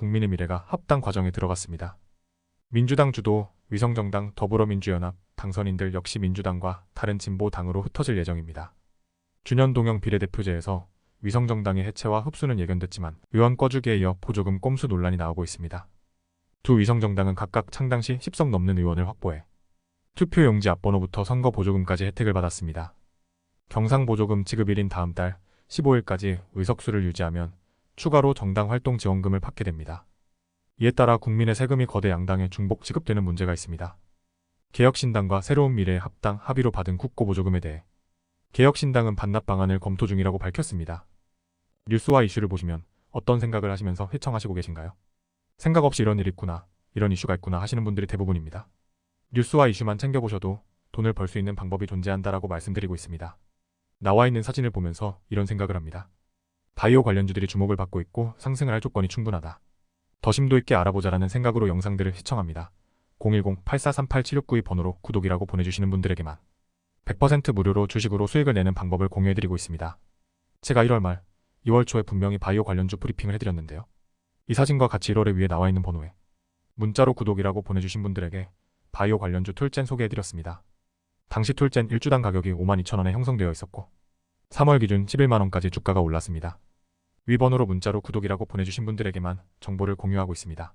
국민의 미래가 합당 과정에 들어갔습니다. 민주당 주도 위성정당 더불어민주연합 당선인들 역시 민주당과 다른 진보 당으로 흩어질 예정입니다. 준현 동영 비례대표제에서 위성정당의 해체와 흡수는 예견됐지만 의원 꺼주기에 이어 보조금 꼼수 논란이 나오고 있습니다. 두 위성정당은 각각 창당 시 10석 넘는 의원을 확보해 투표 용지 앞번호부터 선거 보조금까지 혜택을 받았습니다. 경상보조금 지급 일인 다음 달 15일까지 의석수를 유지하면 추가로 정당 활동 지원금을 받게 됩니다. 이에 따라 국민의 세금이 거대 양당에 중복 지급되는 문제가 있습니다. 개혁신당과 새로운 미래의 합당 합의로 받은 국고보조금에 대해 개혁신당은 반납 방안을 검토 중이라고 밝혔습니다. 뉴스와 이슈를 보시면 어떤 생각을 하시면서 회청하시고 계신가요? 생각 없이 이런 일이 있구나, 이런 이슈가 있구나 하시는 분들이 대부분입니다. 뉴스와 이슈만 챙겨보셔도 돈을 벌 수 있는 방법이 존재한다라고 말씀드리고 있습니다. 나와 있는 사진을 보면서 이런 생각을 합니다. 바이오 관련주들이 주목을 받고 있고 상승을 할 조건이 충분하다. 더 심도 있게 알아보자라는 생각으로 영상들을 시청합니다. 010-8438-7692 번호로 구독이라고 보내주시는 분들에게만 100% 무료로 주식으로 수익을 내는 방법을 공유해드리고 있습니다. 제가 1월 말, 2월 초에 분명히 바이오 관련주 브리핑을 해드렸는데요. 이 사진과 같이 1월에 위에 나와 있는 번호에 문자로 구독이라고 보내주신 분들에게 바이오 관련주 툴젠 소개해드렸습니다. 당시 툴젠 1주당 가격이 52,000원에 형성되어 있었고 3월 기준 11만원까지 주가가 올랐습니다. 위 번호로 문자로 구독이라고 보내주신 분들에게만 정보를 공유하고 있습니다.